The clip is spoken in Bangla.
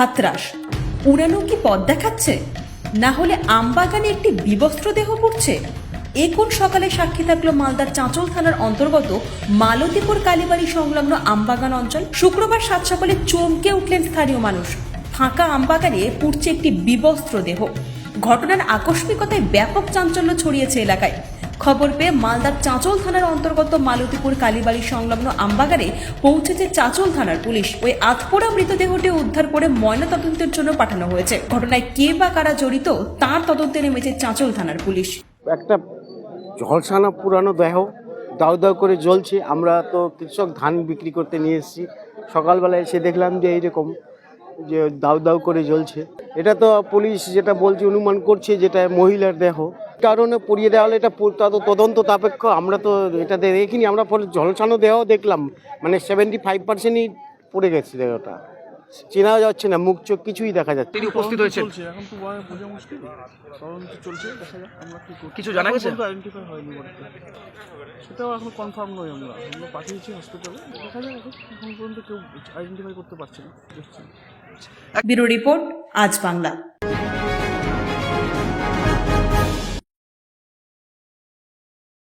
হাতরাস। উড়ানো কি পথ দেখাচ্ছে? না হলে আমবাগানে একটি বিবস্ত্র দেহ পড়ছে? এ কোন সকালে সাক্ষী থাকল মালদার চাঁচল থানার অন্তর্গত মালতীপুর কালীবাড়ি সংলগ্ন আমবাগান অঞ্চল? শুক্রবার সাত সকালে চমকে উঠলেন স্থানীয় মানুষ। ফাঁকা আমবাগানে পুড়ছে একটি বিবস্ত্র দেহ। ঘটনার আকস্মিকতায় ব্যাপক চাঞ্চল্য ছড়িয়েছে এলাকায়। খবর পেয়ে মালদার চাঁচল থানার অন্তর্গত মালতীপুর কালীবাড়ি সংলগ্ন আমবাগানে পৌঁছেছে চাঁচল থানার পুলিশ। ওই আতপোড়া মৃতদেহটি উদ্ধার করে ময়নাতদন্তের জন্য পাঠানো হয়েছে। ঘটনায় কে বা কারা জড়িত, তার তদন্তে নেমেছে চাঁচল থানার পুলিশ। একটা ঝলসানো পুরানো দেহ দাউ দাউ করে জ্বলছে। আমরা তো কৃষক ধান বিক্রি করতে নিয়ে এসেছি। সকালবেলা এসে দেখলাম যে এইরকম যে দাউ দাউ করে জ্বলছে। এটা তো পুলিশ যেটা বলছে, অনুমান করছে যেটা মহিলার দেহ। কারণে পরিয়ে দেওয়া হলে এটা তদন্ত সাপেক্ষ আমরা তো এটাতে দেখিনি আমরা পরে ঝলসানো দেওয়াও দেখলাম। মানে সেভেন্টি ফাইভ পার্সেন্টই পড়ে গেছে দেহটা। চেনা যাচ্ছে না মুখ চোখ কিছুই দেখা যাচ্ছে তিনি উপস্থিত হয়েছেন। চলছে এখন তো বোঝা মুশকিল। তদন্ত চলছে দেখা যাক আমরা কি কিছু জানা গেছে? আইডেন্টিফাই হয়নি সেটাও এখন কনফার্ম নয় আমরা। আমরা পাঠিয়েছি হসপিটালে দেখা যাক এখন পর্যন্ত কেউ আইডেন্টিফাই করতে পারছে না ব্যুরো রিপোর্ট আজ বাংলা।